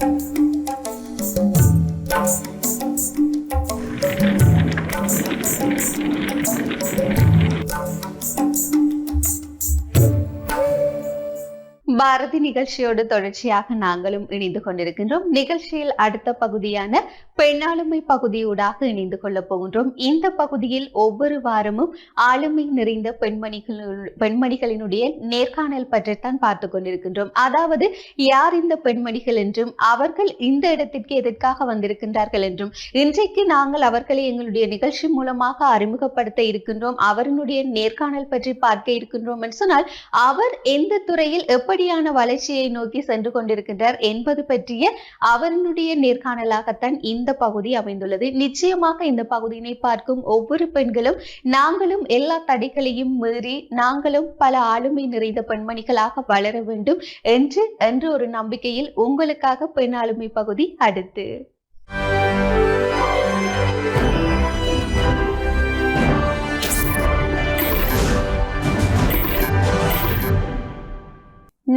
Thank you. Bharathi நிகழ்ச்சியோடு தொடர்ச்சியாக நாங்களும் இணைந்து கொண்டிருக்கின்றோம். நிகழ்ச்சியில் அடுத்த பகுதியான பெண்ணாளுமை பகுதியூடாக இணைந்து கொள்ளப் போகின்றோம். இந்த பகுதியில் ஒவ்வொரு வாரமும் ஆளுமை நிறைந்த பெண்மணிகள் பெண்மணிகளினுடைய நேர்காணல் பற்றித்தான் பார்த்து கொண்டிருக்கின்றோம். அதாவது யார் இந்த பெண்மணிகள் என்றும் அவர்கள் இந்த இடத்திற்கு எதற்காக வந்திருக்கின்றார்கள் என்றும் இன்றைக்கு நாங்கள் அவர்களை எங்களுடைய நிகழ்ச்சி மூலமாக அறிமுகப்படுத்த இருக்கின்றோம். அவர்களுடைய நேர்காணல் பற்றி பார்க்க இருக்கின்றோம் என்று சொன்னால் அவர் எந்த துறையில் எப்படியான வளர்ச்சியை நோக்கி சென்று கொண்டிருக்கின்றார் என்பது பற்றிய அவருடைய நேர்காணலாகத்தான் இந்த பகுதி அமைந்துள்ளது. நிச்சயமாக இந்த பகுதியினை பார்க்கும் ஒவ்வொரு பெண்களும் நாங்களும் எல்லா தடைகளையும் மீறி நாங்களும் பல ஆளுமை நிறைந்த பெண்மணிகளாக வளர வேண்டும் என்று என்று ஒரு நம்பிக்கையில் உங்களுக்காக பெண் ஆளுமை பகுதி அடுத்து.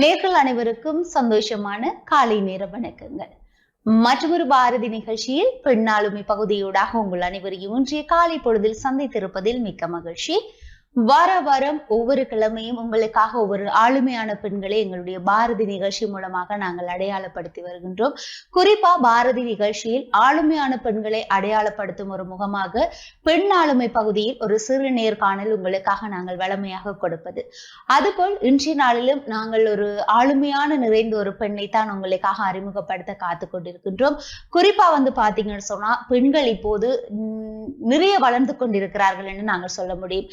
நேர்கள் அனைவருக்கும் சந்தோஷமான காலை நேர வணக்கங்கள். மற்றொரு பாரதி நிகழ்ச்சியில் பெண்ணாளுமை பகுதியூடாக உங்கள் அனைவரையும் இன்றைய காலை பொழுதில் சந்தித்திருப்பதில் மிக்க மகிழ்ச்சி. வார வாரம் ஒவ்வொரு கிழமையும் உங்களுக்காக ஒவ்வொரு ஆளுமையான பெண்களை எங்களுடைய பாரதி நிகழ்ச்சி மூலமாக நாங்கள் அடையாளப்படுத்தி வருகின்றோம். குறிப்பா பாரதி நிகழ்ச்சியில் ஆளுமையான பெண்களை அடையாளப்படுத்தும் ஒரு முகமாக பெண் ஆளுமை பகுதியில் ஒரு சிறு நேர்காணல் உங்களுக்காக நாங்கள் வளமையாக கொடுப்பது. அதுபோல் இன்றைய நாளிலும் நாங்கள் ஒரு ஆளுமையான நிறைந்த ஒரு பெண்ணை தான் உங்களுக்காக அறிமுகப்படுத்த காத்து கொண்டிருக்கின்றோம். குறிப்பா வந்து பாத்தீங்கன்னு சொன்னா பெண்கள் இப்போது உம், நிறைய வளர்ந்து கொண்டிருக்கிறார்கள் என்று நாங்கள் சொல்ல முடியும்.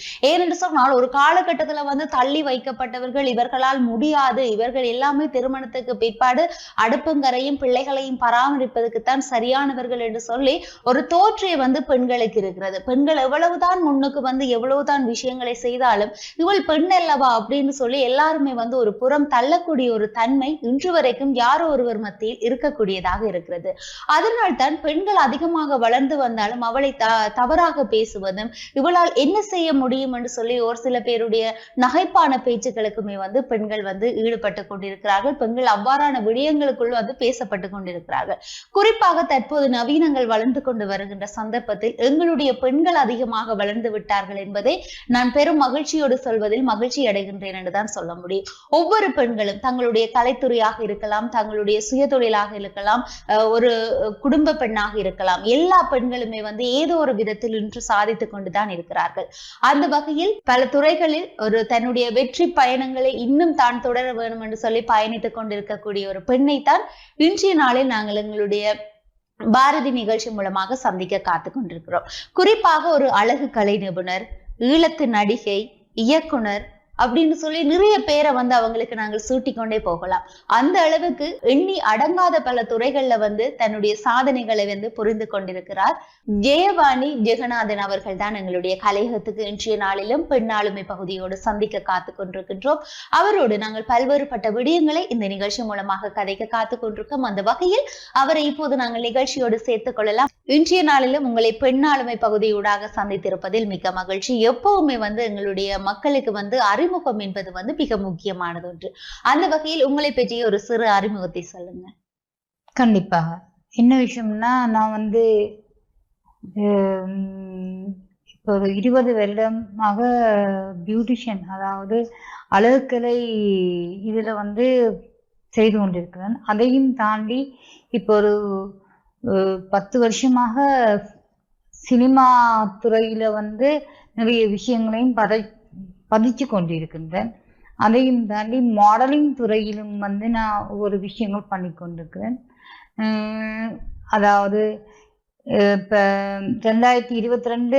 என்று சொன்னால் ஒரு காலகட்டத்துல வந்து தள்ளி வைக்கப்பட்டவர்கள் இவர்களால் முடியாது. இவர்கள் எல்லாமே திருமணத்துக்கு பிற்பாடு அடுப்பங்கரையும் பிள்ளைகளையும் பராமரிப்பதற்குத்தான் சரியானவர்கள் என்று சொல்லி ஒரு தோற்றை வந்து பெண்களுக்கு இருக்கிறது. பெண்கள் எவ்வளவுதான் முன்னுக்கு வந்து எவ்வளவுதான் விஷயங்களை செய்தாலும் இவள் பெண் அல்லவா அப்படின்னு சொல்லி எல்லாருமே வந்து ஒரு புறம் தள்ளக்கூடிய ஒரு தன்மை இன்று வரைக்கும் யாரோ ஒருவர் மத்தியில் இருக்கக்கூடியதாக இருக்கிறது. அதனால் தான் பெண்கள் அதிகமாக வளர்ந்து வந்தாலும் அவளை த தவறாக பேசுவதும் இவளால் என்ன செய்ய முடியும் என்று சொல்லி ஒரு சில பேருடைய நகைப்பான பேச்சுக்களுக்குமே வந்து பெண்கள் வந்து ஈடுபட்டு கொண்டிருக்கிறார்கள். பெண்கள் அவ்வாறான விடயங்களுக்குள் வந்து பேசப்பட்டு கொண்டிருக்கிறார்கள். குறிப்பாக தற்போது நவீனங்கள் வளர்ந்து கொண்டு வருகின்ற சந்தர்ப்பத்தில் எங்களுடைய பெண்கள் அதிகமாக வளர்ந்து விட்டார்கள் என்பதை நான் பெரும் மகிழ்ச்சியோடு சொல்வதில் மகிழ்ச்சி அடைகின்றேன் என்றுதான் சொல்ல முடியும். ஒவ்வொரு பெண்களும் தங்களுடைய கலைத்துறையாக இருக்கலாம் தங்களுடைய சுயதொழிலாக இருக்கலாம் ஒரு குடும்ப பெண்ணாக இருக்கலாம். எல்லா பெண்களுமே வந்து ஏதோ ஒரு விதத்தில் இன்று சாதித்துக் கொண்டுதான் இருக்கிறார்கள். அந்த வகையில் பல துறைகளில் ஒரு தன்னுடைய வெற்றி பயணங்களை இன்னும் தான் தொடர வேணும் என்று சொல்லி பயணித்துக் கொண்டிருக்கக்கூடிய ஒரு பெண்ணைத்தான் இன்றைய நாளில் நாங்கள் எங்களுடைய பாரதி நிகழ்ச்சி மூலமாக சந்திக்க காத்து கொண்டிருக்கிறோம். குறிப்பாக ஒரு அழகு கலை நிபுணர் ஈழத்து நடிகை இயக்குனர் அப்படின்னு சொல்லி நிறைய பேரை வந்து அவங்களுக்கு நாங்கள் சூட்டிக்கொண்டே போகலாம். அந்த அளவுக்கு எண்ணி அடங்காத பல துறைகள்ல வந்து தன்னுடைய சாதனைகளை வந்து புரிந்து கொண்டிருக்கிறார். ஜெயவாணி ஜெகநாதன் அவர்கள் தான் எங்களுடைய கலையகத்துக்கு இன்றைய நாளிலும் பெண்ணாளுமை பகுதியோடு சந்திக்க காத்து கொண்டிருக்கின்றோம். அவரோடு நாங்கள் பல்வேறுபட்ட விடயங்களை இந்த நிகழ்ச்சி மூலமாக கதைக்க காத்து கொண்டிருக்கோம். அந்த வகையில் அவரை இப்போது நாங்கள் நிகழ்ச்சியோடு சேர்த்துக் கொள்ளலாம். இன்றைய நாளிலும் உங்களை பெண்ணாளுமை பகுதியூடாக சந்தித்திருப்பதில் மிக்க மகிழ்ச்சி. எப்பவுமே வந்து எங்களுடைய மக்களுக்கு வந்து அறிமுகம் என்பது வந்து மிக முக்கியமானது ஒன்று. அந்த வகையில் உங்களை பற்றிய ஒரு சிறு அறிமுகத்தை சொல்லுங்க. கண்டிப்பாக. என்ன விஷயம்னா நான் வந்து இப்போ ஒரு இருபது வருடமாக பியூட்டிஷியன் அதாவது அழகுக்கலை இதில் வந்து செய்து கொண்டிருக்கிறேன். அதையும் தாண்டி இப்போ ஒரு பத்து வருஷமாக சினிமா துறையில வந்து நிறைய விஷயங்களையும் பதை பதிச்சு கொண்டிருக்கின்றேன். அதையும் தாண்டி மாடலிங் துறையிலும் வந்து நான் ஒவ்வொரு விஷயங்கள் பண்ணி கொண்டிருக்கிறேன். அதாவது இப்போ ரெண்டாயிரத்தி இருபத்தி ரெண்டு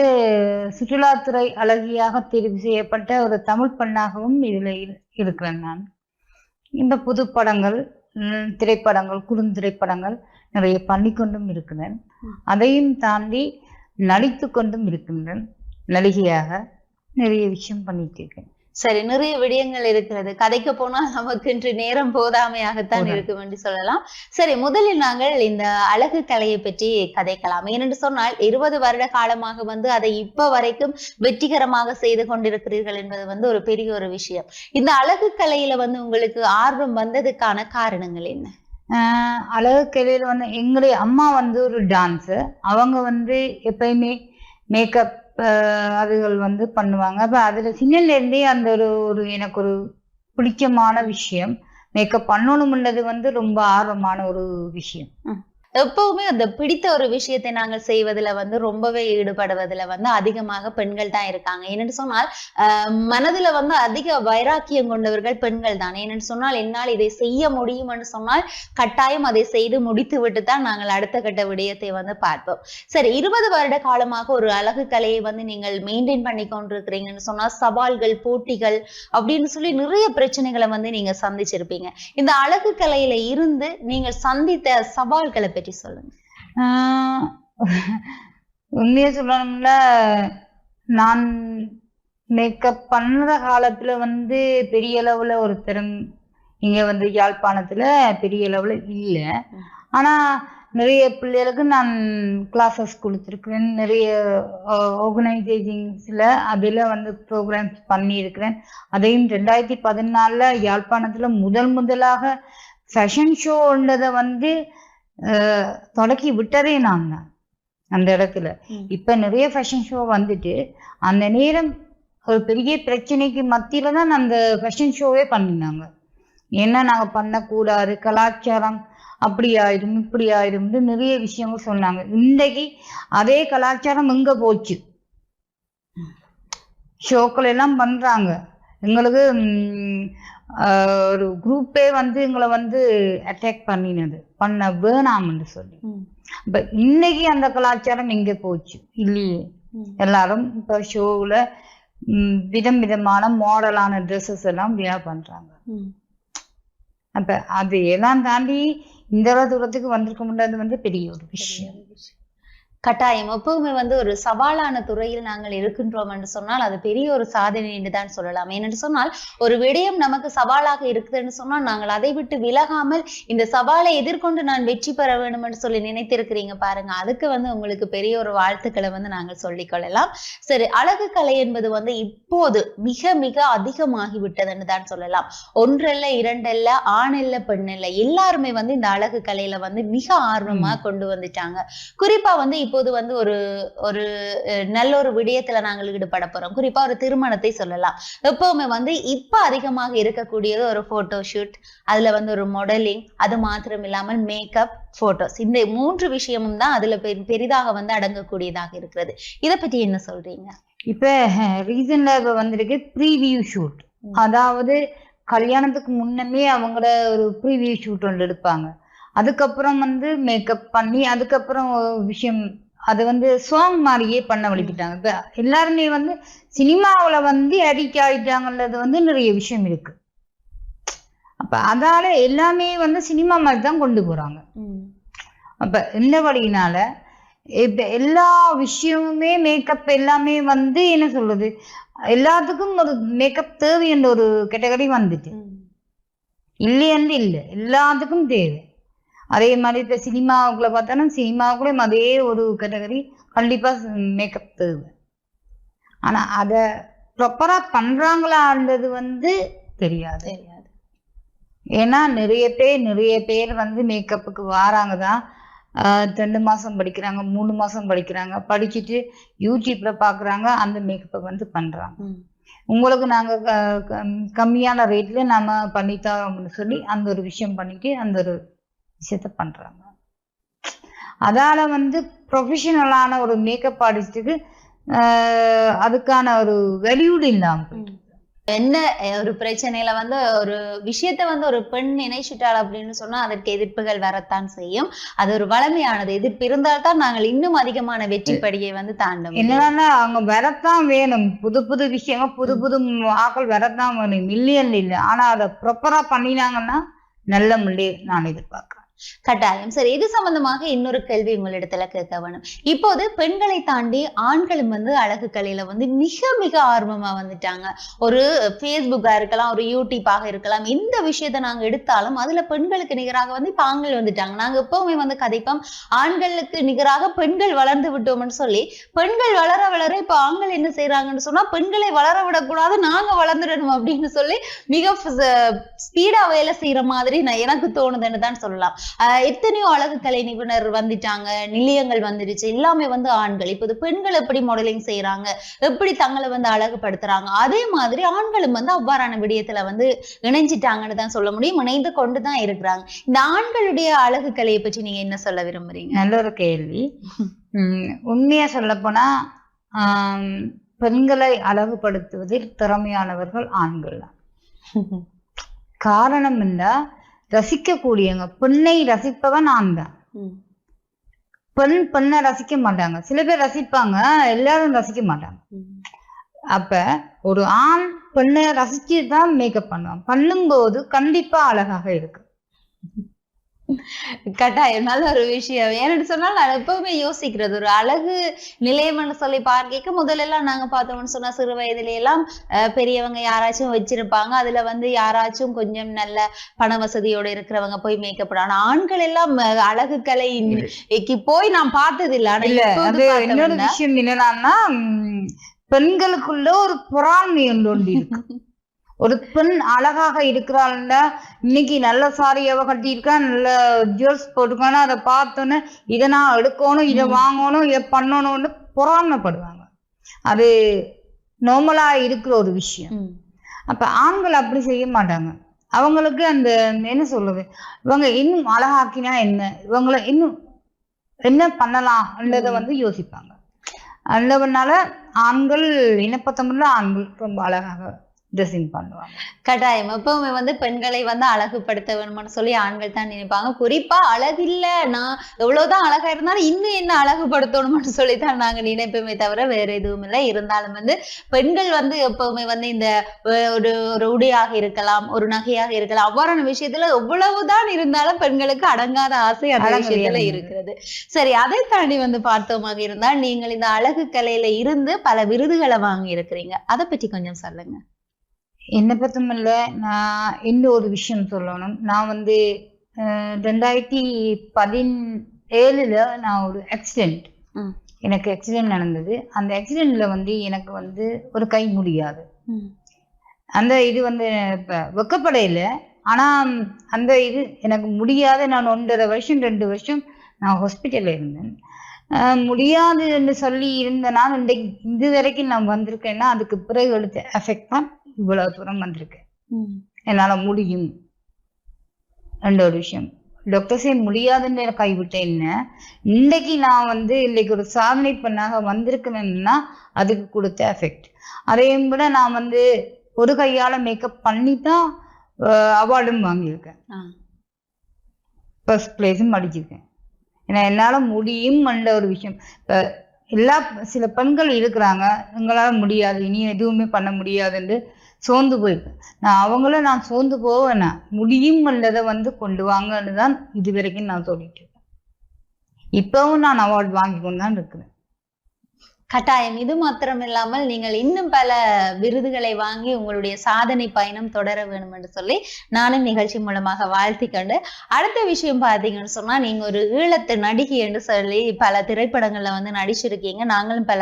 சுற்றுலாத்துறை அழகியாக தெரிவு செய்யப்பட்ட ஒரு தமிழ் பெண்ணாகவும் இதில் இருக்கிறேன் நான். இந்த புது படங்கள் திரைப்படங்கள் குறுந்திரைப்படங்கள் நிறைய பண்ணிக்கொண்டும் இருக்கிறேன் அதையும் தாண்டி நடித்து கொண்டும் இருக்கின்றேன். நடிகையாக நிறைய விஷயம் பண்ணிட்டு இருக்கேன். சரி நிறைய விடயங்கள் இருக்கிறது. கதைக்கு போனால் நமக்கு இன்று நேரம் போதாமையாகத்தான். இருக்கும் என்று சொல்லலாம். சரி முதலில் நாங்கள் இந்த அழகு கலையை பற்றி கதைக்கலாம். ஏனென்று சொன்னால் இருபது வருட காலமாக வந்து அதை இப்ப வரைக்கும் வெற்றிகரமாக செய்து கொண்டிருக்கிறீர்கள் என்பது வந்து ஒரு பெரிய ஒரு விஷயம். இந்த அழகு கலையில வந்து உங்களுக்கு ஆர்வம் வந்ததுக்கான காரணங்கள் என்ன? அழகு கலையில வந்து எங்களுடைய அம்மா வந்து ஒரு டான்ஸு அவங்க வந்து எப்பயுமே மேக்கப் அதுகள் வந்து பண்ணுவாங்க. அப்போ அதில் சின்னலேருந்தே அந்த ஒரு ஒரு எனக்கு ஒரு பிடிச்சமான விஷயம். மேக்கப் பண்ணணும்ன்றது வந்து ரொம்ப ஆர்வமான ஒரு விஷயம். எப்பவுமே அந்த பிடித்த ஒரு விஷயத்தை நாங்கள் செய்வதுல வந்து ரொம்பவே ஈடுபடுவதுல வந்து அதிகமாக பெண்கள் தான் இருக்காங்க. ஏன்னு சொன்னால் ஆஹ் மனதுல வந்து அதிக வைராக்கியம் கொண்டவர்கள் பெண்கள் தான். ஏன்னு சொன்னால் என்னால் இதை செய்ய முடியும்னு சொன்னால் கட்டாயம் அதை செய்து முடித்து விட்டு தான் நாங்கள் அடுத்த கட்ட விடயத்தை வந்து பார்ப்போம். சரி இருபது வருட காலமாக ஒரு அழகு கலையை வந்து நீங்கள் மெயின்டைன் பண்ணி கொண்டிருக்கிறீங்கன்னு சொன்னால் சவால்கள் போட்டிகள் அப்படின்னு சொல்லி நிறைய பிரச்சனைகளை வந்து நீங்க சந்திச்சிருப்பீங்க. இந்த அழகு கலையில இருந்து நீங்கள் சந்தித்த சவால்களை பற்றி சொல்லுங்க. உண்மையை சொல்லணும்ல நான் மேக்கப் பண்ணுற காலத்துல வந்து பெரிய அளவுல ஒரு திறன் இங்க வந்து யாழ்ப்பாணத்துல பெரிய அளவுல இல்லை. ஆனால் ஆனா நிறைய பிள்ளைகளுக்கு நான் கிளாஸஸ் கொடுத்துருக்குறேன். நிறைய ஆர்கனைசேஷன்ஸில் அதில் வந்து ப்ரோக்ராம்ஸ் பண்ணியிருக்கிறேன். அதையும் ரெண்டாயிரத்தி பதினாலில் யாழ்ப்பாணத்தில் முதல் முதலாக ஃபேஷன் ஷோன்றதை வந்து தொடக்கி விட்டதே நான் தான். அந்த இடத்துல. இப்ப நிறைய ஃபேஷன் ஷோ வந்துட்டு அந்த நேரம் ஒரு பெரிய பிரச்சனைக்கு மத்தியில தான் அந்த ஃபேஷன் ஷோவே பண்ணினாங்க. என்ன நாங்க பண்ணக்கூடாது கலாச்சாரம் அப்படி ஆயிடும் இப்படி ஆயிடும்னு நிறைய விஷயங்கள் சொன்னாங்க. இன்றைக்கு அதே கலாச்சாரம் எங்க போச்சு. ஷோக்கள் எல்லாம் பண்றாங்க. எங்களுக்கு ஒரு குரூப்பே வந்து எங்களை வந்து அட்டாக் பண்ணினது. பண்ண வேணாம்னு சொல்லி. இப்ப இன்னைக்கு அந்த கலாச்சாரம் எங்க போச்சு? இல்லையே. எல்லாரும் இப்ப ஷோவில் விதம் விதமான மாடலான ட்ரெஸ்ஸஸ் எல்லாம் வியர் பண்றாங்க. அப்ப அது எல்லாம் தாண்டி இந்த தூரத்துக்கு வந்திருக்க முடியாது வந்து பெரிய ஒரு விஷயம். கட்டாயம். எப்பவுமே வந்து ஒரு சவாலான துறையில் நாங்கள் இருக்கின்றோம் என்று சொன்னால் அது பெரிய ஒரு சாதனை என்று தான் சொல்லலாம். ஏனென்று சொன்னால் ஒரு விடயம் நமக்கு சவாலாக இருக்குதுன்னு சொன்னால் நாங்கள் அதை விட்டு விலகாமல் இந்த சவாலை எதிர்கொண்டு நான் வெற்றி பெற வேண்டும் என்று சொல்லி நினைத்திருக்கிறீங்க பாருங்க. அதுக்கு வந்து உங்களுக்கு பெரிய ஒரு வாழ்த்துக்களை வந்து நாங்கள் சொல்லிக் கொள்ளலாம். சரி அழகு கலை என்பது வந்து இப்போது மிக மிக அதிகமாகி விட்டதுன்னு தான் சொல்லலாம். ஒன்றல்ல இரண்டல்ல ஆணல்ல பெண்ணல்ல எல்லாருமே வந்து இந்த அழகு கலையில வந்து மிக ஆர்வமா கொண்டு வந்துட்டாங்க. குறிப்பா வந்து இப்போது வந்து ஒரு ஒரு நல்ல ஒரு விடயத்துல நாங்கள் ஈடுபட போறோம். குறிப்பா ஒரு திருமணத்தை சொல்லலாம். எப்பவுமே வந்து இப்ப அதிகமாக இருக்கக்கூடியது ஒரு போட்டோ ஷூட் அதுல வந்து ஒரு மாடலிங் அது மாத்திரம் இல்லாமல் மேக்கப் போட்டோஸ் இந்த மூன்று விஷயமும் தான் அதுல பெரிதாக வந்து அடங்கக்கூடியதாக இருக்கிறது. இத பத்தி என்ன சொல்றீங்க? இப்ப ரீசன்ல இப்ப வந்திருக்கு ப்ரீவியூ ஷூட். அதாவது கல்யாணத்துக்கு முன்னமே அவங்கள ஒரு ப்ரீவியூ ஷூட் ஒன்று எடுப்பாங்க. அதுக்கப்புறம் வந்து மேக்கப் பண்ணி அதுக்கப்புறம் விஷயம் அது வந்து சாங் மாதிரியே பண்ண வலிக்கிட்டாங்க. இப்ப எல்லாருமே வந்து சினிமாவுல வந்து அடிக்ட் ஆயிட்டாங்கன்றது வந்து நிறைய விஷயம் இருக்கு. அப்ப அதால எல்லாமே வந்து சினிமா மாதிரி தான் கொண்டு போறாங்க. அப்ப இந்த வழியினால இப்ப எல்லா விஷயமுமே மேக்கப் எல்லாமே வந்து என்ன சொல்றது எல்லாத்துக்கும் ஒரு மேக்கப் தேவை என்ற ஒரு கேட்டகரி வந்துட்டு. இல்லையென்று இல்லை எல்லாத்துக்கும் தேவை. அதே மாதிரி இப்ப சினிமாவுக்குள்ள பார்த்தோன்னா சினிமாவுக்குள்ளேயும் அதே ஒரு கேட்டகரி கண்டிப்பா மேக்கப் தேவை. ஆனா அத ப்ராப்பரா பண்றாங்களான்றது வந்து தெரியாது. தெரியாது ஏன்னா நிறைய பேர் நிறைய பேர் வந்து மேக்கப்புக்கு வாராங்க தான். ரெண்டு மாசம் படிக்கிறாங்க மூணு மாசம் படிக்கிறாங்க படிச்சுட்டு யூடியூப்ல பாக்குறாங்க அந்த மேக்கப்பை வந்து பண்றாங்க. ம். உங்களுக்கு நாங்க க- க- கம்மியான ரேட்ல நாம அப்படின்னு சொல்லி அந்த ஒரு விஷயம் பண்ணிட்டு அந்த ஒரு விஷயத்த பண்றாங்க. அதால வந்து ப்ரொஃபஷனலான ஒரு மேக்கப் ஆர்டிஸ்டுக்கு அதுக்கான ஒரு வெளியூடு இல்லாம போயிட்டு. என்ன ஒரு பிரச்சனையில வந்து ஒரு விஷயத்தை வந்து ஒரு பெண் நினைச்சிட்டாள் அப்படின்னு சொன்னா அதற்கு எதிர்ப்புகள் வரத்தான் செய்யும். அது ஒரு வளமையானது. எதிர்ப்பு இருந்தால்தான் நாங்கள் இன்னும் அதிகமான வெற்றி படியை வந்து தாண்ட முடியும். என்னன்னா அவங்க வரத்தான் வேணும். புது புது விஷயங்கள் புது புது ஆக்கள் வரத்தான் வேணும். மில்லியன் இல்லை. ஆனா அதை ப்ராப்பரா பண்ணினாங்கன்னா நல்ல முள்ளே நான் எதிர்பார்க்கிறேன். கட்டாயம். சரி இது சம்பந்தமாக இன்னொரு கேள்வி உங்களிடத்துல கேட்க வேணும். இப்போது பெண்களை தாண்டி ஆண்களும் வந்து அழகு கலையில வந்து மிக மிக ஆர்வமா வந்துட்டாங்க. ஒரு ஃபேஸ்புக்கா இருக்கலாம் ஒரு யூடியூப்பாக இருக்கலாம் எந்த விஷயத்த நாங்க எடுத்தாலும் அதுல பெண்களுக்கு நிகராக வந்து இப்ப ஆண்கள் வந்துட்டாங்க. நாங்க எப்பவுமே வந்து கதைப்போம் ஆண்களுக்கு நிகராக பெண்கள் வளர்ந்து விட்டோம்னு சொல்லி பெண்கள் வளர வளர இப்ப ஆண்கள் என்ன செய்யறாங்கன்னு சொன்னா பெண்களை வளர விடக்கூடாது நாங்க வளர்ந்துடணும் அப்படின்னு சொல்லி மிக ஸ்பீடா வேலை செய்யற மாதிரி நான் எனக்கு தோணுதுன்னு தான் சொல்லலாம். எத்தனையோ அழகு கலை நிபுணர் வந்துட்டாங்க நிலையங்கள் வந்துடுச்சு எல்லாமே வந்து ஆண்கள். இப்போது பெண்கள் எப்படி மாடலிங் செய்யறாங்க எப்படி தங்களை வந்து அழகுபடுத்துறாங்க அதே மாதிரி ஆண்களும் வந்து அவ்வாறான விடயத்துல வந்து இணைஞ்சிட்டாங்கன்னு தான் சொல்ல முடியும் இணைந்து கொண்டு தான் இருக்கிறாங்க. இந்த ஆண்களுடைய அழகு கலையை பற்றி நீங்க என்ன சொல்ல விரும்புறீங்க? நல்ல ஒரு கேள்வி. உண்மையா சொல்லப்போனா ஆம், பெண்களை அழகுபடுத்துவதில் திறமையானவர்கள் ஆண்கள் தான். காரணம் இல்ல ரசிக்கக்கூடியவங்க. பெண்ணை பெண் ஆண் தான். பெண் பெண்ணை ரசிக்க மாட்டாங்க. சில பேர் ரசிப்பாங்க எல்லாரும் ரசிக்க மாட்டாங்க. அப்ப ஒரு ஆண் பெண்ணை ரசிச்சு தான் மேக்கப் பண்ணுவான். பண்ணும்போது கண்டிப்பா அழகாக இருக்கு கட்டாயம் நல்ல ஒரு விஷயம். ஏன்னு சொன்னால் நான் எப்பவுமே யோசிக்கிறது. ஒரு அழகு நிலையம்னு சொல்லி பார்க்க முதல்ல எல்லாம் நாங்க பார்த்தோம்னு சொன்னா சிறு வயதுல எல்லாம் பெரியவங்க யாராச்சும் வச்சிருப்பாங்க. அதுல வந்து யாராச்சும் கொஞ்சம் நல்ல பண வசதியோட இருக்கிறவங்க போய் மேக்கப் ஆனா ஆண்கள் எல்லாம் அழகு கலைக்கு போய் நான் பார்த்தது இல்ல. ஆனா இன்னொரு விஷயம் என்னன்னா உம், பெண்களுக்குள்ள ஒரு பொறாமை ஒன்று இருக்கு. ஒரு பெண் அழகாக இருக்கிறாள்னா இன்னைக்கு நல்ல சாரி அவ கட்டியிருக்கா நல்ல ஜுவல்ஸ் போட்டுக்கானா அதை பார்த்தோன்னே இதை நான் எடுக்கணும் இதை. வாங்கணும் இதை பண்ணணும்னு பொறாமைப்படுவாங்க அது நார்மலா இருக்கிற ஒரு விஷயம். அப்ப ஆண்கள் அப்படி செய்ய மாட்டாங்க அவங்களுக்கு அந்த என்ன சொல்றது இவங்க இன்னும் அழகாக்கினா என்ன இவங்கள இன்னும் என்ன பண்ணலாம்ன்றத. வந்து யோசிப்பாங்க அல்லவனால ஆண்கள் இனப்பத்தமில்ல ஆண்கள் ரொம்ப அழகாக ட்ரெஸ்ஸிங் பண்ணுவாங்க. கட்டாயம். எப்பவுமே வந்து பெண்களை வந்து அழகுபடுத்த வேணும்னு சொல்லி ஆண்கள் தான் நினைப்பாங்க. குறிப்பா அழகில்ல. நான் எவ்வளவுதான் அழகா இருந்தாலும் இன்னும் என்ன அழகுபடுத்தணும்னு சொல்லி தான் நாங்க நினைப்போமே தவிர வேற எதுவும் இல்லை. இருந்தாலும் வந்து பெண்கள் வந்து எப்பவுமே வந்து இந்த ஒரு ஒரு உடையாக இருக்கலாம் ஒரு நகையாக இருக்கலாம். அவ்வாறான விஷயத்துல எவ்வளவுதான் இருந்தாலும் பெண்களுக்கு அடங்காத ஆசை அந்த விஷயத்துல. இருக்கிறது. சரி அதை தாண்டி வந்து பார்த்தோமாக இருந்தால் நீங்கள் இந்த அழகு கலையில இருந்து பல விருதுகளை வாங்கி இருக்கிறீங்க அதை பற்றி கொஞ்சம் சொல்லுங்க. என்னை பத்தமில்ல நான் இன்னும் ஒரு விஷயம் சொல்லணும். நான் வந்து ரெண்டாயிரத்தி பதினேழுல நான் ஒரு ஆக்சிடென்ட் ம். எனக்கு ஆக்சிடென்ட் நடந்தது. அந்த ஆக்சிடென்ட்ல வந்து எனக்கு வந்து ஒரு கை முடியாது. அந்த இது வந்து இப்ப வெக்கப்படையில. ஆனா அந்த இது எனக்கு முடியாத நான் ஒன்றரை வருஷம் ரெண்டு வருஷம் நான் ஹாஸ்பிட்டல்ல இருந்தேன். முடியாதுன்னு சொல்லி இருந்த நான் இன்றைக்கு இது வரைக்கும் நான் வந்திருக்கேன்னா அதுக்கு பிறகு எடுத்த எஃபெக்ட் தான் இவ்வளவு தூரம் வந்திருக்கேன் என்னால முடியும். ரெண்டு ஒரு விஷயம். டாக்டர்ஸே முடியாதுன்னு என்ன? இன்னைக்கு நான் வந்து இன்னைக்கு ஒரு சாதனை பண்ணாக வந்திருக்கணும்னா அதுக்கு கொடுத்த எஃபெக்ட் அதையும் விட நான் வந்து ஒரு கையால மேக்கப் பண்ணி தான் அவார்டும் வாங்கியிருக்கேன். ஃபர்ஸ்ட் பிளேஸும் அடிச்சிருக்கேன். ஏன்னா என்னால முடியும் என்ற ஒரு விஷயம். இப்ப எல்லா சில பெண்கள் இருக்கிறாங்க எங்களால முடியாது இனி எதுவுமே பண்ண முடியாதுன்னு சோர்ந்து போயிப்பேன் நான் அவங்கள நான் சோர்ந்து போவேன் முடியும் அல்லதை வந்து கொண்டு வாங்கன்னு தான் இது வரைக்கும் நான் சொல்லிட்டு இருக்கேன். இப்பவும் நான் அவார்ட் வாங்கி கொண்டு தான் இருக்கிறேன். கட்டாயம். இது மாத்திரம் இல்லாமல் நீங்கள் இன்னும் பல விருதுகளை வாங்கி உங்களுடைய சாதனை பயணம் தொடர வேணும் என்று சொல்லி நானும் நிகழ்ச்சி மூலமாக வாழ்த்திக்கொண்டு அடுத்த விஷயம் பார்த்தீங்கன்னு சொன்னா நீங்க ஒரு ஈழத்து நடிகை என்று சொல்லி பல திரைப்படங்கள்ல வந்து நடிச்சிருக்கீங்க. நாங்களும் பல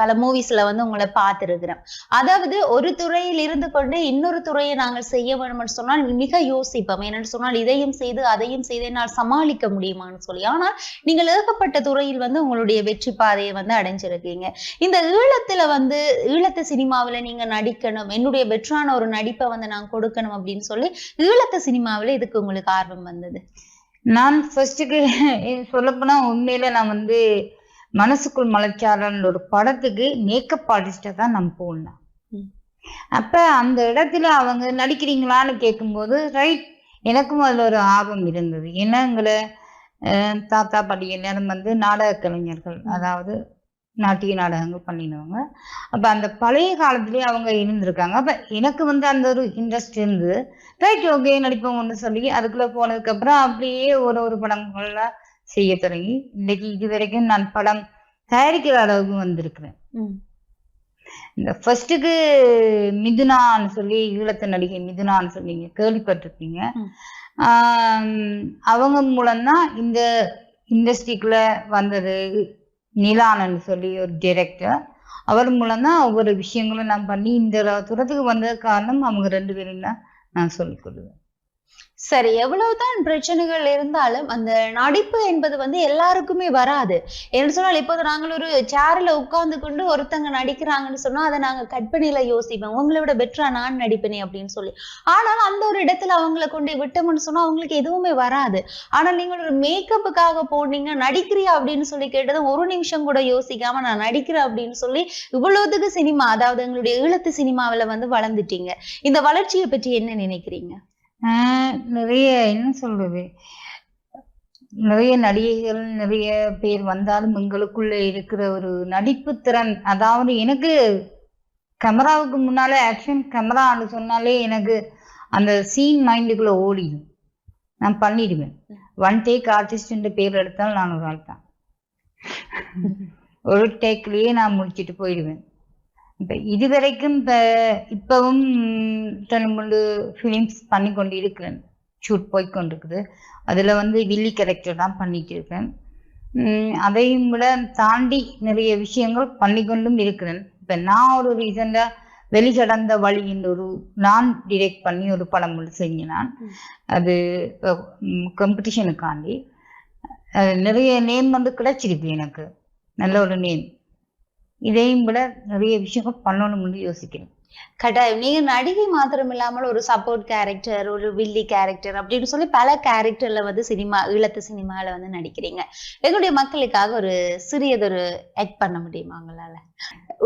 பல மூவிஸ்ல வந்து உங்களை பார்த்துருக்கிறோம். அதாவது ஒரு துறையில் இருந்து கொண்டு இன்னொரு துறையை நாங்கள் செய்ய வேண்டும் என்று சொன்னால் மிக யோசிப்போம். ஏனென்று சொன்னால் இதையும் செய்து அதையும் செய்து என்னால் சமாளிக்க முடியுமான்னு சொல்லி. ஆனால் நீங்கள் ஏகப்பட்ட துறையில் வந்து உங்களுடைய வெற்றி பாதையை வந்து அடைஞ்சிருக்கீங்க இந்த ஈழத்துல வந்து ஈழத்து சினிமாவுல நீங்க நடிக்கணும் என்னுடைய வெற்றான ஒரு நடிப்பை வந்து நான் கொடுக்கணும் அப்படின்னு சொல்லி ஈழத்து சினிமாவுல இதுக்கு உங்களுக்கு ஆர்வம் வந்தது நான் ஃபர்ஸ்ட்டுக்கு சொல்லப்போனா உண்மையில நான் வந்து மனசுக்குள் மலைச்சாரன் ஒரு படத்துக்கு மேக்கப் ஆர்டிஸ்டா தான் நான் போனேன். அப்ப அந்த இடத்துல அவங்க நடிக்கிறீங்களான்னு கேட்கும்போது ரைட் எனக்கும் அதுல ஒரு ஆர்வம் இருந்தது ஏன்னா எங்களை தாத்தா பாட்டி எல்லாரும் வந்து நாடக கலைஞர்கள். அதாவது நாட்டிய நாடகங்கள் பண்ணினவங்க. அப்ப அந்த பழைய காலத்திலேயே அவங்க இருந்திருக்காங்க. அப்ப எனக்கு வந்து அந்த ஒரு இன்ட்ரெஸ்ட் இருந்தது ரைட் ஓகே நடிப்போம்னு சொல்லி அதுக்குள்ள போனதுக்கு அப்புறம் அப்படியே ஒரு ஒரு படங்கள்ல செய்ய தொடங்கி இன்னைக்கு இது வரைக்கும் நான் படம் தயாரிக்கிற அளவுக்கு வந்திருக்கிறேன். இந்த ஃபர்ஸ்ட்டுக்கு மிதுனான்னு சொல்லி ஈழத்து நடிகை மிதுனான்னு சொல்லி நீங்க கேள்விப்பட்டிருப்பீங்க. அவங்க மூலம்தான் இந்த இண்டஸ்ட்ரிக்குள்ள வந்தது. நிலானன்னு சொல்லி ஒரு டிரெக்டர் அவர் மூலம்தான் ஒவ்வொரு விஷயங்களும் நான் பண்ணி இந்த தூரத்துக்கு வந்தது காரணம் அவங்க ரெண்டு பேரும் தான் நான் சொல்லிக் கொடுவேன் சரி எவ்வளவுதான் பிரச்சனைகள் இருந்தாலும் அந்த நடிப்பு என்பது வந்து எல்லாருக்குமே வராது. என்ன சொன்னால் இப்போது நாங்கள் ஒரு சேர்ல உட்கார்ந்து கொண்டு ஒருத்தங்க நடிக்கிறாங்கன்னு சொன்னா அதை நாங்க கற்பனையில யோசிப்போம். உங்களை விட பெட்டரா நான் நடிப்பேனே அப்படின்னு சொல்லி. ஆனால் அந்த ஒரு இடத்துல அவங்கள கொண்டு விட்டோம்னு சொன்னா அவங்களுக்கு எதுவுமே வராது. ஆனால் நீங்கள் ஒரு மேக்கப்புக்காக போனீங்க நடிக்கிறியா அப்படின்னு சொல்லி கேட்டதும் ஒரு நிமிஷம் கூட யோசிக்காம நான் நடிக்கிறேன் அப்படின்னு சொல்லி இவ்வளவுத்துக்கு சினிமா அதாவது எங்களுடைய ஈழத்து சினிமாவில் வந்து வளர்ந்துட்டீங்க. இந்த வளர்ச்சியை பற்றி என்ன நினைக்கிறீங்க? நிறைய என்ன சொல்றது? நிறைய நடிகைகள் நிறைய பேர் வந்தாலும் எங்களுக்குள்ள இருக்கிற ஒரு நடிப்பு திறன். அதாவது எனக்கு கேமராவுக்கு முன்னாலே ஆக்ஷன் கேமரான்னு சொன்னாலே எனக்கு அந்த சீன் மைண்டுக்குள்ள ஓடிடும். நான் பண்ணிடுவேன். ஒன் டேக் ஆர்டிஸ்ட் பேர் எடுத்தால் நான் ஒரு ஆள் தான் ஒரு டேக்லயே நான் முடிச்சிட்டு போயிடுவேன். இப்போ இதுவரைக்கும் இப்போ இப்பவும் ரெண்டு ஃபிலிம்ஸ் பண்ணி கொண்டு இருக்கிறேன் ஷூட் போய் கொண்டிருக்குது அதில் வந்து வில்லி கேரக்டர் தான் பண்ணிட்டு இருக்கேன் அதையும் விட தாண்டி நிறைய விஷயங்கள் பண்ணிக்கொண்டும் இருக்கிறேன். இப்போ நான் ஒரு ரீசெண்டாக வெளிக்கடந்த வழியின் ஒரு நான் டிரெக்ட் பண்ணி ஒரு படம் ஒன்று நான் அது காண்டி நிறைய நேம் வந்து கிடைச்சிருக்கு எனக்கு. நல்ல ஒரு நேம் இதையும் விட நிறைய விஷயங்கள் பண்ணணும்னு யோசிக்கிறேன். கட்டாயம். நீங்க நடிகை மாத்திரம் இல்லாமல் ஒரு சப்போர்ட் கேரக்டர் ஒரு வில்லி கேரக்டர் அப்படின்னு சொல்லி பல கேரக்டர்ல வந்து சினிமா ஈழத்து சினிமால வந்து நடிக்கிறீங்க. எங்களுடைய மக்களுக்காக ஒரு சிறியதொரு ஆக்ட் பண்ண முடியுமா உங்களால?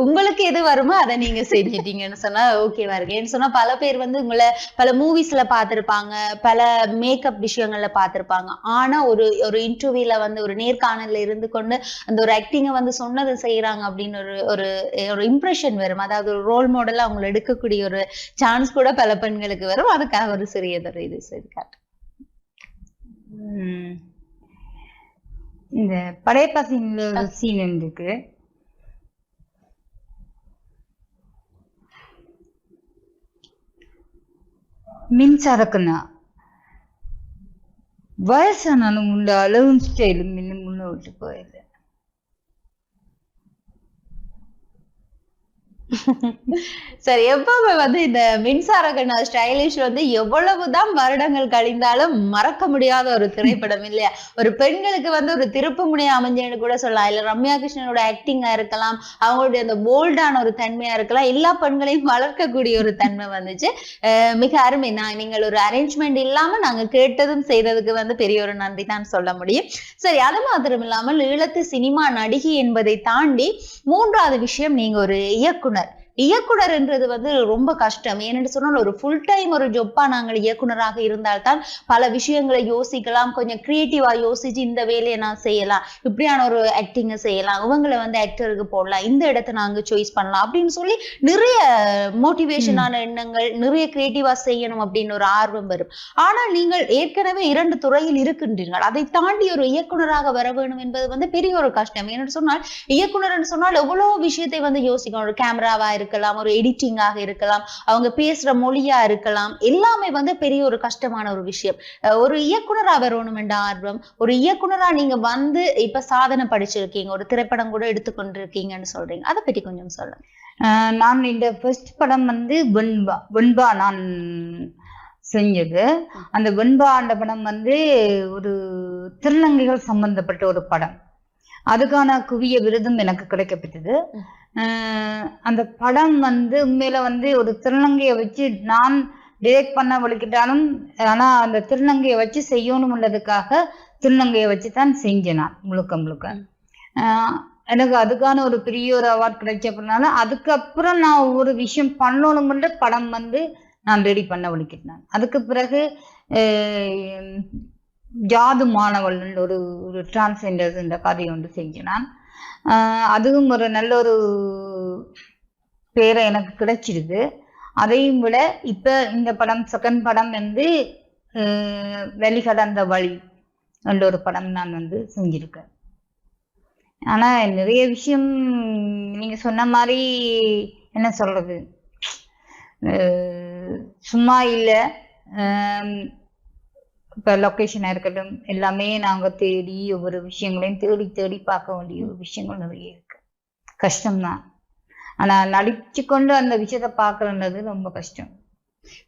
உங்களுக்கு எது வருமோ அதை நீங்க செஞ்சிட்டீங்கன்னு சொன்னா ஓகேவா இருக்கு. ஏன்னு சொன்னா பல பேர் வந்து உங்களை பல மூவிஸ்ல பாத்திருப்பாங்க பல மேக்கப் விஷயங்கள்ல பாத்திருப்பாங்க ஆனா ஒரு ஒரு இன்டர்வியூல வந்து ஒரு நேர்காணல்ல இருந்து கொண்டு அந்த ஒரு ஆக்டிங்கை வந்து சொன்னதை செய்யறாங்க அப்படின்னு ஒரு ஒரு இம்ப்ரெஷன் வரும் அதாவது ஒரு ரோல் மாடலா அவங்களை எடுக்கக்கூடிய ஒரு சான்ஸ் கூட பல பெண்களுக்கு வரும். அதுக்காக ஒரு சிறியதொரு இது காட்டு உம் இந்த படையப்பாசின்ல ஒரு சீன் இருக்கு. மின்சாரக்கண்ணா வயசானாலும் உள்ள அளவும் ஸ்டைலும் இன்னும் முன்ன விட்டு சரி எப்பவுமே வந்து இந்த மின்சார கண்ணா ஸ்டைலிஷ் வந்து எவ்வளவுதான் வருடங்கள் கழிந்தாலும் மறக்க முடியாத ஒரு திரைப்படம் இல்லையா? ஒரு பெண்களுக்கு வந்து ஒரு திருப்பு முனையா அமைஞ்சேன்னு கூட சொல்லலாம். இல்ல ரம்யா கிருஷ்ணனோட ஆக்டிங்கா இருக்கலாம். அவங்களுடைய அந்த போல்டான ஒரு தன்மையா இருக்கலாம். எல்லா பெண்களையும் வளர்க்கக்கூடிய ஒரு தன்மை வந்துச்சு. மிக அருமை. நான் நீங்கள் ஒரு அரேஞ்ச்மெண்ட் இல்லாம நாங்க கேட்டதும் செய்ததுக்கு வந்து பெரிய ஒரு நன்றி தான் சொல்ல முடியும். சரி அது மாத்திரம் இல்லாமல் ஈழத்து சினிமா நடிகை என்பதை தாண்டி மூன்றாவது விஷயம் நீங்க ஒரு இயக்குனர். இயக்குனர் என்றது வந்து ரொம்ப கஷ்டம். ஏன்னு சொன்னால் ஒரு ஃபுல் டைம் ஒரு ஜொப்பா நாங்கள் இயக்குனராக இருந்தால்தான் பல விஷயங்களை யோசிக்கலாம். கொஞ்சம் கிரியேட்டிவா யோசிச்சு இந்த வேலையை நான் செய்யலாம். இப்படியான ஒரு ஆக்டிங்கை செய்யலாம். இவங்களை வந்து ஆக்டருக்கு போடலாம். இந்த இடத்த நாங்க சாய்ஸ் பண்ணலாம். அப்படின்னு சொல்லி நிறைய மோட்டிவேஷனான எண்ணங்கள் நிறைய கிரியேட்டிவா செய்யணும் அப்படின்னு ஒரு ஆர்வம் வரும். ஆனால் நீங்கள் ஏற்கனவே இரண்டு துறையில் இருக்கின்றீர்கள். அதை தாண்டி ஒரு இயக்குனராக வர வேணும் என்பது வந்து பெரிய ஒரு கஷ்டம். ஏன்னு சொன்னால் இயக்குனர் சொன்னால் எவ்வளவு விஷயத்தை வந்து யோசிக்கணும். ஒரு கேமராவா இருக்கலாம் ஒரு எடிட்டிங்காக இருக்கலாம் அவங்க பேசுற மொழியா இருக்கலாம் எல்லாமே வந்து பெரிய ஒரு கஷ்டமான ஒரு விஷயம். ஒரு இயக்குனரா வரணும் என்ற ஆர்வம் ஒரு இயக்குனரா நீங்க வந்து இப்ப சாதனை படிச்சிருக்கீங்க ஒரு திரைப்படம் கூட எடுத்துக்கொண்டிருக்கீங்கன்னு சொல்றீங்க. அதை பற்றி கொஞ்சம் சொல்லுங்க. நான் இந்த ஃபர்ஸ்ட் படம் வந்து வெண்பா வெண்பா நான் செஞ்சது. அந்த வெண்பா அந்த படம் வந்து ஒரு திருநங்கைகள் சம்பந்தப்பட்ட ஒரு படம். அதுக்கான குவிய விருதும் எனக்கு கிடைக்கப்பட்டது. அந்த படம் வந்து உண்மையில வந்து ஒரு திருநங்கையை வச்சு நான் டிரெக்ட் பண்ண வலிக்கிட்டாலும் ஆனா அந்த திருநங்கையை வச்சு செய்யணும்ன்றதுக்காக திருநங்கையை வச்சு தான் செஞ்சேன் நான் முழுக்க முழுக்க. எனக்கு அதுக்கான ஒரு பெரிய ஒரு அவார்ட் கிடைச்சப்பனால அதுக்கப்புறம் நான் ஒரு விஷயம் பண்ணணும்ன்ற படம் வந்து நான் ரெடி பண்ண வலிக்கிட்டேன் அதுக்கு பிறகு ஜாது மாணவள் ஒரு ஒரு டிரான்ஸ்ஜெண்டர்ஸ் என்ற கதை ஒன்று செஞ்சேன் நான். அதுவும் ஒரு நல்ல ஒரு பேரை எனக்கு கிடைச்சிருக்கு. அதையும் விட இப்ப இந்த படம் செகண்ட் படம் வந்து வெளி கடந்த வழி என்ற ஒரு படம் நான் வந்து செஞ்சிருக்கேன். ஆனா நிறைய விஷயம் நீங்க சொன்ன மாதிரி என்ன சொல்றது? சும்மா இல்லை. இப்போ லொக்கேஷனாக இருக்கட்டும் எல்லாமே நாங்கள் தேடி ஒவ்வொரு விஷயங்களையும் தேடி தேடி பார்க்க வேண்டிய விஷயங்கள் நிறைய இருக்கு. கஷ்டம்தான். ஆனால் நடிச்சு கொண்டு அந்த விஷயத்தை பார்க்கறது ரொம்ப கஷ்டம்.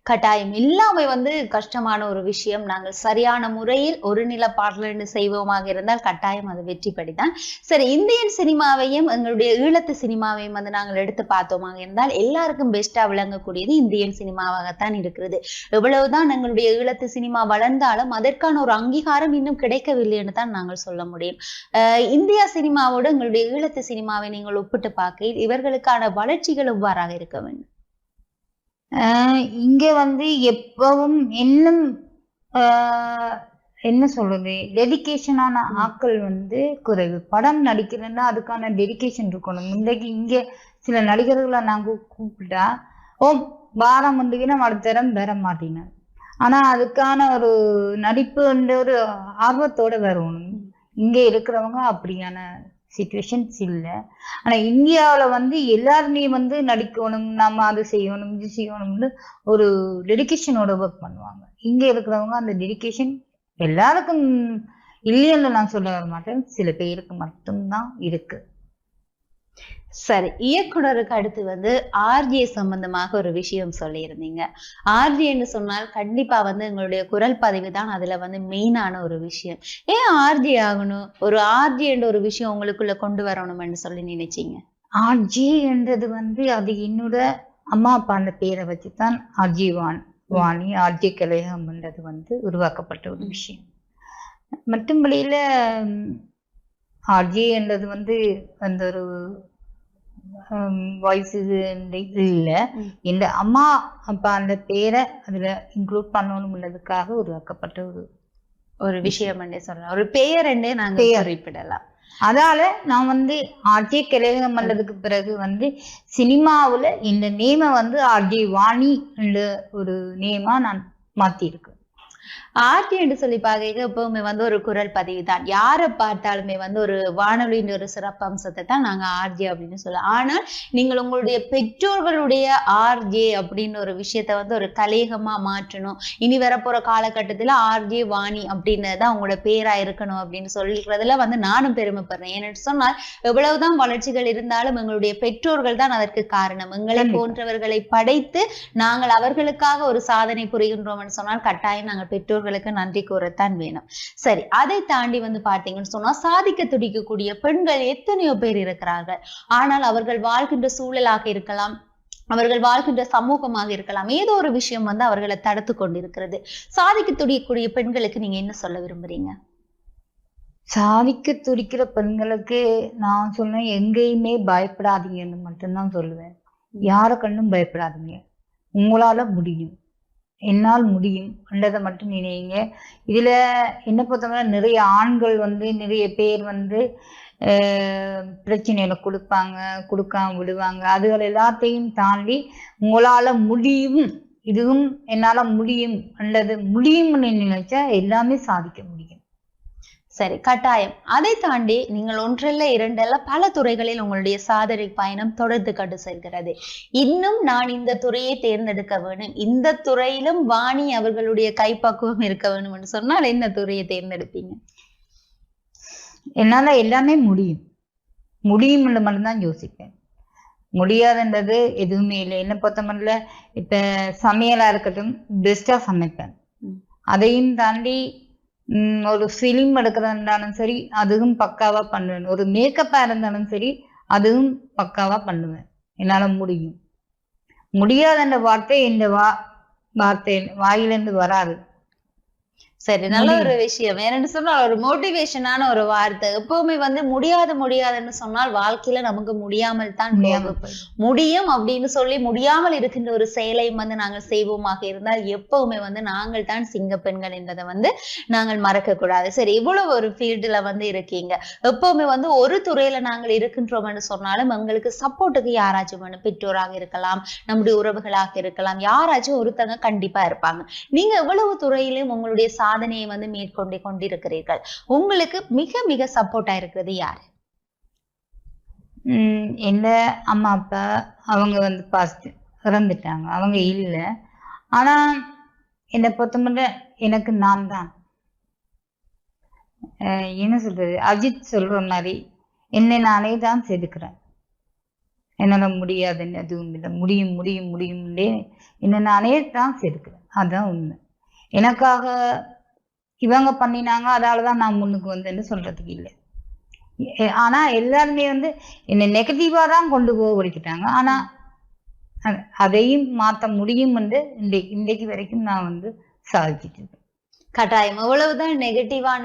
கட்டாயம். இல்லாமை வந்து கஷ்டமான ஒரு விஷயம். நாங்கள் சரியான முறையில் ஒரு நிலப்பாடல் செய்வோமாக இருந்தால் கட்டாயம் அது வெற்றி படிதான் சரி இந்தியன் சினிமாவையும் எங்களுடைய ஈழத்து சினிமாவையும் வந்து நாங்கள் எடுத்து பார்த்தோமாக இருந்தால் எல்லாருக்கும் பெஸ்டா விளங்கக்கூடியது இந்தியன் சினிமாவாகத்தான் இருக்கிறது. எவ்வளவுதான் எங்களுடைய ஈழத்து சினிமா வளர்ந்தாலும் அதற்கான ஒரு அங்கீகாரம் இன்னும் கிடைக்கவில்லைன்னு தான் நாங்கள் சொல்ல முடியும். இந்தியா சினிமாவோடு எங்களுடைய ஈழத்து சினிமாவை நீங்கள் ஒப்பிட்டு பார்க்கையில் இவர்களுக்கான வளர்ச்சிகள் எவ்வாறாக இருக்க வேண்டும்? இங்க வந்து எப்பவும் இன்னும் என்ன சொல்றது? டெடிகேஷனான ஆட்கள் வந்து குறைவு. படம் நடிக்கிறேன்னா அதுக்கான டெடிகேஷன் இருக்கணும். இன்றைக்கு இங்க சில நடிகர்களை நாங்க கூப்பிட்டா ஓ வாரம் வந்துக்கினா அடுத்த தரம் வர மாட்டேங்க ஆனா அதுக்கான ஒரு நடிப்புன்ற ஒரு ஆர்வத்தோட வரணும் இங்க இருக்கிறவங்க அப்படியான சுச்சுவேஷன்ஸ் இல்லை. ஆனால் இந்தியாவில் வந்து எல்லாருமே வந்து நடிக்கணும் நம்ம அது செய்யணும் இது செய்யணும்னு ஒரு டெடிகேஷனோட ஒர்க் பண்ணுவாங்க. இங்கே இருக்கிறவங்க அந்த டெடிகேஷன் எல்லாருக்கும் இல்லைன்னு நான் சொல்ல வர மாட்டேன். சில பேருக்கு மட்டும்தான் இருக்குது சரி இயக்குனருக்கு அடுத்து வந்து ஆர்ஜே சம்பந்தமாக ஒரு விஷயம் சொல்லியிருந்தீங்க. ஆர்ஜேன்னு சொன்னால் கண்டிப்பா வந்து எங்களுடைய குரல் பதிவு தான் அதுல வந்து மெயினான ஒரு விஷயம். ஏன் ஆர்ஜே ஆகணும்? ஒரு ஆர்ஜேன்ற ஒரு விஷயம் உங்களுக்குள்ள கொண்டு வரணும்னு சொல்லி நினைச்சீங்க? ஆர்ஜே என்றது வந்து அது என்னோட அம்மா அப்பாண்ட பேரை வச்சுதான் ஆர்ஜி வான் வாணி ஆர்ஜி கலையகம்ன்றது வந்து உருவாக்கப்பட்ட ஒரு விஷயம். மற்றும்படியில ஆர்ஜே என்றது வந்து அந்த ஒரு வாய்ஸ் இது இல்லை. இந்த அம்மா அப்பா அந்த பேரை அதுல இன்க்ளூட் பண்ணணும்ன்றதுக்காக உருவாக்கப்பட்ட ஒரு ஒரு விஷயம். சொல்லலாம். ஒரு பெயர் என்றே நாங்க பெயர். குறிப்பிடலாம். அதால நான் வந்து ஆர்ஜே கலையகம் பண்ணதுக்கு பிறகு வந்து சினிமாவுல இந்த நேமை வந்து ஆர்ஜே வாணி என்ற ஒரு நேமா நான் மாத்திருக்கேன் ஆர்டி என்று சொல்லி பார்க்க எப்பவுமே வந்து ஒரு குரல் பதிவு தான் யாரை பார்த்தாலுமே வந்து ஒரு வானொலியின் ஒரு சிறப்பு அம்சத்தை தான் நாங்க ஆர்ஜே அப்படின்னு சொல்லலாம் ஆனால் நீங்கள் உங்களுடைய பெற்றோர்களுடைய ஆர்ஜே அப்படின்னு ஒரு விஷயத்த வந்து ஒரு கலையகமா மாற்றணும். இனி வரப்போற காலகட்டத்துல ஆர்ஜே வாணி அப்படின்னதுதான் உங்களோட பேரா இருக்கணும் அப்படின்னு சொல்லிக்கிறதுல வந்து நானும் பெருமைப்படுறேன். ஏன்னு சொன்னால் எவ்வளவுதான் வளர்ச்சிகள் இருந்தாலும் எங்களுடைய பெற்றோர்கள் தான் அதற்கு காரணம். எங்களை. போன்றவர்களை படைத்து நாங்கள் அவர்களுக்காக ஒரு சாதனை புரிகின்றோம்னு சொன்னால் கட்டாயம் நாங்கள் பெற்றோர்களுக்கு நன்றி கூறத்தான் வேணும். சரி அதை தாண்டி வந்து பாத்தீங்கன்னு சொன்னா சாதிக்க துடிக்கக்கூடிய பெண்கள் எத்தனையோ பேர் இருக்கிறார்கள். ஆனால் அவர்கள் வாழ்கின்ற சூழலாக இருக்கலாம் அவர்கள் வாழ்கின்ற சமூகமாக இருக்கலாம் ஏதோ ஒரு விஷயம் வந்து அவர்களை தடுத்து கொண்டிருக்கிறது. சாதிக்க துடிக்கக்கூடிய பெண்களுக்கு நீங்க என்ன சொல்ல விரும்புறீங்க? சாதிக்க துடிக்கிற பெண்களுக்கு நான் சொன்னேன் எங்கேயுமே பயப்படாதீங்கன்னு மட்டும்தான் சொல்லுவேன். யாரை கண்டும் பயப்படாதீங்க. உங்களால முடியும். என்னால் முடியும். என்றதை மட்டும் நினைங்க இதில் என்ன பொறுத்தவரை நிறைய ஆண்கள் வந்து நிறைய பேர் வந்து ஆஹ், பிரச்சனையில கொடுப்பாங்க கொடுக்காம விடுவாங்க. அதுகள் எல்லாத்தையும் தாண்டி உங்களால் முடியும். இதுவும் என்னால் முடியும். அல்லது முடியும்னு நினைச்சா எல்லாமே சாதிக்க முடியும். சரி கட்டாயம். அதை தாண்டி நீங்கள் ஒன்றல்ல இரண்டல்ல பல துறைகளில் உங்களுடைய சாதனை பயணம் தொடர்ந்து கொண்டு செல்கிறது. இன்னும் நான் இந்த துறையை தேர்ந்தெடுக்க வேணும் இந்த துறையிலும் வாணி அவர்களுடைய கைப்பக்குவம் இருக்க வேணும் என்று சொன்னால் என்ன துறையை தேர்ந்தெடுப்பீங்க? என்னால எல்லாமே முடியும். முடியும்னு மட்டும்தான் யோசிப்பேன். முடியாதுன்றது எதுவுமே இல்லை. என்ன பொறுத்தமட்டில் இப்ப சமையலா இருக்கட்டும் பெஸ்டா சமைப்பேன். அதையும் தாண்டி ஒரு ஃபிலிம் எடுக்கிறதா இருந்தாலும் சரி அதுவும் பக்காவா பண்ணுவேன். ஒரு மேக்கப்பா இருந்தாலும் சரி அதுவும் பக்காவா பண்ணுவேன். என்னால முடியும். முடியாதுன்ற வார்த்தை இந்த வா வார்த்தை வாயிலிருந்து வராது. சரி நல்ல. ஒரு விஷயம். என்னன்னு சொன்னால் ஒரு மோட்டிவேஷனான ஒரு வார்த்தை. எப்பவுமே வந்து முடியாது முடியாதுன்னு சொன்னால் வாழ்க்கையில நமக்கு முடியாமல் தான் முடியாம அப்படின்னு சொல்லி முடியாமல் இருக்கின்ற ஒரு செயலையும் வந்து நாங்கள் செய்வோமாக இருந்தால் எப்பவுமே வந்து நாங்கள் தான் சிங்க பெண்கள் என்பதை வந்து நாங்கள் மறக்க கூடாது சரி இவ்வளவு ஒரு ஃபீல்டுல வந்து இருக்கீங்க. எப்பவுமே வந்து ஒரு துறையில நாங்கள் இருக்கின்றோம் என்று சொன்னாலும் எங்களுக்கு சப்போர்ட்டுக்கு யாராச்சும் வேணும் பெற்றோராக இருக்கலாம் நம்முடைய உறவுகளாக இருக்கலாம். யாராச்சும் ஒருத்தங்க கண்டிப்பா இருப்பாங்க. நீங்க எவ்வளவு துறையிலும் உங்களுடைய சாதனையை வந்து மேற்கொண்டு கொண்டிருக்கிறீர்கள். உங்களுக்கு மிக மிக சப்போர்ட்டா இருக்கிறது யாரு? உம் எந்த அம்மா அப்பா அவங்க வந்து பாஸ்ட் இறந்துட்டாங்க. அவங்க இல்லை. ஆனா என்னை பொறுத்தமட்ட எனக்கு நான் தான். என்ன சொல்றது? அஜித் சொல்ற மாதிரி என்னை நானே தான் செதுக்கிறேன். என்னால் முடியாதுன்னு எதுவும் இல்லை. முடியும் முடியும் முடியும்னே என்னை நானே தான் செதுக்கிறேன். அதுதான் உண்மை. எனக்காக இவங்க பண்ணினாங்க அதால தான் நான் முன்னுக்கு வந்தேன்னு சொல்றதுக்கு இல்லை. ஆனா எல்லாருமே வந்து என்னை நெகட்டிவா தான் கொண்டு போக வலிக்கிட்டாங்க ஆனா அதையும் மாற்ற முடியும் வந்து இன்றைக்கு இன்றைக்கு வரைக்கும் நான் வந்து சாதிச்சிட்டு இருக்கேன். கட்டாயம். எவ்வளவுதான் நெகட்டிவான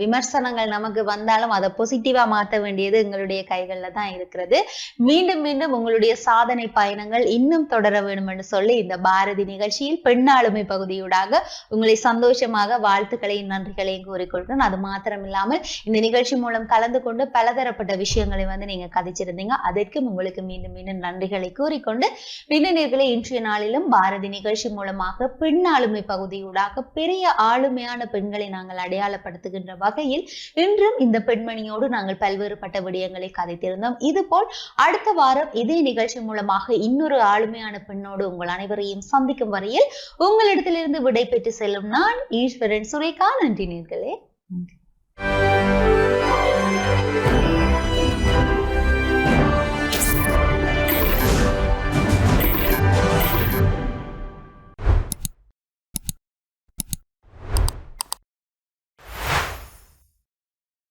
விமர்சனங்கள் நமக்கு வந்தாலும் அதை பாசிட்டிவா மாற்ற வேண்டியது எங்களுடைய கைகள்ல தான் இருக்கிறது. மீண்டும் மீண்டும் உங்களுடைய சாதனை பயணங்கள் இன்னும் தொடர வேண்டும் என்று சொல்லி இந்த பாரதி நிகழ்ச்சியில் பெண்ணாளுமை பகுதியூடாக உங்களை சந்தோஷமாக வாழ்த்துக்களையும் நன்றிகளையும் கூறிக்கொள்கிறேன். அது மாத்திரம் இல்லாமல் இந்த நிகழ்ச்சி மூலம் கலந்து கொண்டு பலதரப்பட்ட விஷயங்களை வந்து நீங்க கதைச்சிருந்தீங்க. அதற்கும் உங்களுக்கு மீண்டும் மீண்டும் நன்றிகளை கூறிக்கொண்டு பின்னணியர்களை இன்றைய நாளிலும் பாரதி நிகழ்ச்சி மூலமாக பெண்ணாளுமை பகுதியூடாக பெரிய ஆளுமையான பெண்களை நாங்கள் அடையாளப்படுத்துகின்ற வகையில் இன்றும் இந்த பெண்மணியோடு நாங்கள் பல்வேறுபட்ட விடயங்களை கதைத்திருந்தோம். இதுபோல் அடுத்த வாரம் இதே நிகழ்ச்சி மூலமாக இன்னொரு ஆளுமையான பெண்ணோடு உங்கள் அனைவரையும் சந்திக்கும் வரையில் உங்களிடத்திலிருந்து விடை பெற்று செல்லும் நான் ஈஸ்வரன். சுரேகா நன்றி நேர்களே. நன்றி.